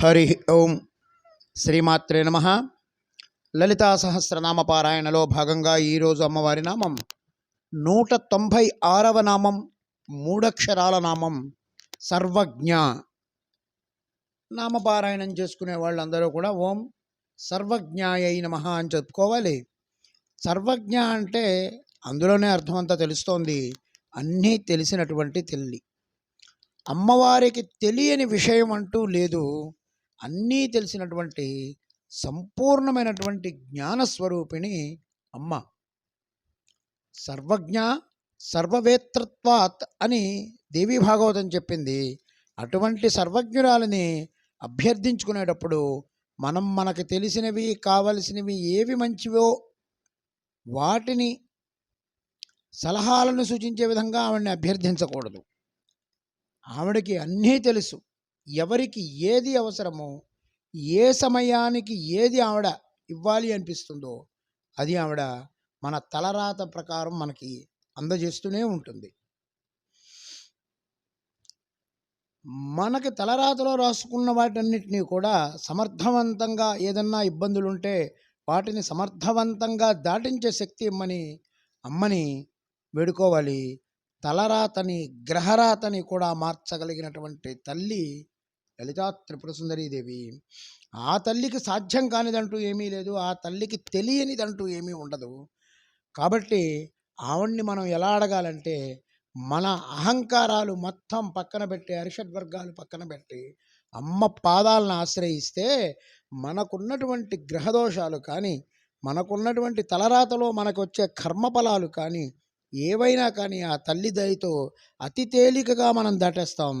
హరి ఓం శ్రీమాత్రే నమ. లలితా సహస్రనామ పారాయణలో భాగంగా ఈరోజు అమ్మవారి నామం నూట తొంభై ఆరవ నామం మూడక్షరాల నామం సర్వజ్ఞ. నామపారాయణం చేసుకునే వాళ్ళందరూ కూడా ఓం సర్వజ్ఞాయ నమ అని చెప్పుకోవాలి. సర్వజ్ఞ అంటే అందులోనే అర్థమంతా తెలుస్తోంది. అన్నీ తెలిసినటువంటి తల్లి అమ్మవారికి తెలియని విషయం అంటూ లేదు. అన్నీ తెలిసినటువంటి సంపూర్ణమైనటువంటి జ్ఞానస్వరూపిణి అమ్మ. సర్వజ్ఞ సర్వవేత్రత్వాత్ అని దేవీ భాగవతం చెప్పింది. అటువంటి సర్వజ్ఞురాలని అభ్యర్థించుకునేటప్పుడు మనం మనకు తెలిసినవి కావలసినవి ఏవి మంచివో వాటిని సలహాలను సూచించే విధంగా ఆవిడని అభ్యర్థించకూడదు. ఆవిడకి అన్నీ తెలుసు. ఎవరికి ఏది అవసరమో ఏ సమయానికి ఏది ఆవిడ ఇవ్వాలి అనిపిస్తుందో అది ఆవిడ మన తలరాత ప్రకారం మనకి అందజేస్తూనే ఉంటుంది. మనకి తలరాతలో రాసుకున్న వాటన్నిటినీ కూడా సమర్థవంతంగా ఏదన్నా ఇబ్బందులు ఉంటే వాటిని సమర్థవంతంగా దాటించే శక్తి ఇమ్మని అమ్మని వేడుకోవాలి. తలరాతని గ్రహరాతని కూడా మార్చగలిగినటువంటి తల్లి లలితా త్రిపుర సుందరీదేవి ఆ తల్లికి సాధ్యం కానిదంటూ ఏమీ లేదు ఆ తల్లికి తెలియనిదంటూ ఏమీ ఉండదు. కాబట్టి ఆవిడ్ని మనం ఎలా అడగాలంటే మన అహంకారాలు మొత్తం పక్కన పెట్టి అరిషడ్వర్గాలు పక్కన పెట్టి అమ్మ పాదాలను ఆశ్రయిస్తే మనకున్నటువంటి గ్రహదోషాలు కానీ మనకున్నటువంటి తలరాతలో మనకు వచ్చే కర్మఫలాలు కానీ ఏవైనా కానీ ఆ తల్లి దయతో అతి తేలికగా మనం దాటేస్తాం.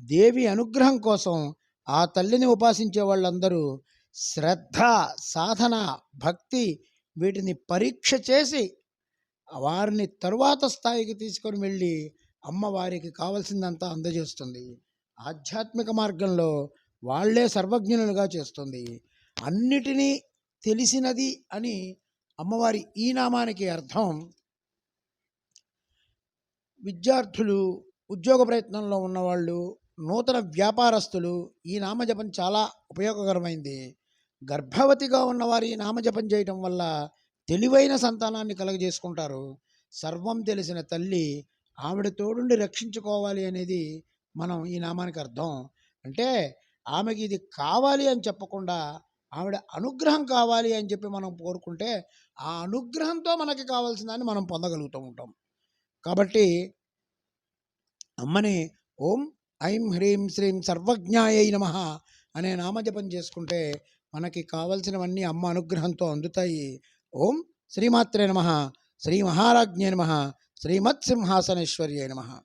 దేవి అనుగ్రహం కోసం ఆ తల్లిని ఉపాసించే వాళ్ళందరూ శ్రద్ధ సాధన భక్తి వీటిని పరీక్ష చేసి వారిని తరువాత స్థాయికి తీసుకొని వెళ్ళి అమ్మవారికి కావలసిందంతా అందజేస్తుంది. ఆధ్యాత్మిక మార్గంలో వాళ్ళే సర్వజ్ఞులుగా చేస్తుంది. అన్నిటినీ తెలిసినది అని అమ్మవారి ఈ నామానికి అర్థం. విద్యార్థులు ఉద్యోగ ప్రయత్నంలో ఉన్నవాళ్ళు నూతన వ్యాపారస్తులు ఈ నామజపం చాలా ఉపయోగకరమైంది. గర్భవతిగా ఉన్నవారు ఈ నామజపం చేయటం వల్ల తెలివైన సంతానాన్ని కలగజేసుకుంటారు. సర్వం తెలిసిన తల్లి ఆవిడ తోడుండి రక్షించుకోవాలి అనేది మనం ఈ నామానికి అర్థం. అంటే ఆమెకి ఇది కావాలి అని చెప్పకుండా ఆవిడ అనుగ్రహం కావాలి అని చెప్పి మనం కోరుకుంటే ఆ అనుగ్రహంతో మనకి కావాల్సిందని మనం పొందగలుగుతూ ఉంటాం. కాబట్టి అమ్మని ఓం ఐం హ్రీం శ్రీం సర్వజ్ఞాయై నమ అనే నామజపం చేసుకుంటే మనకి కావలసినవన్నీ అమ్మ అనుగ్రహంతో అందుతాయి. ఓం శ్రీమాత్రే నమ శ్రీ మహారాజ్ఞే నమ శ్రీమత్సింహాసనేశ్వర్యే నమ.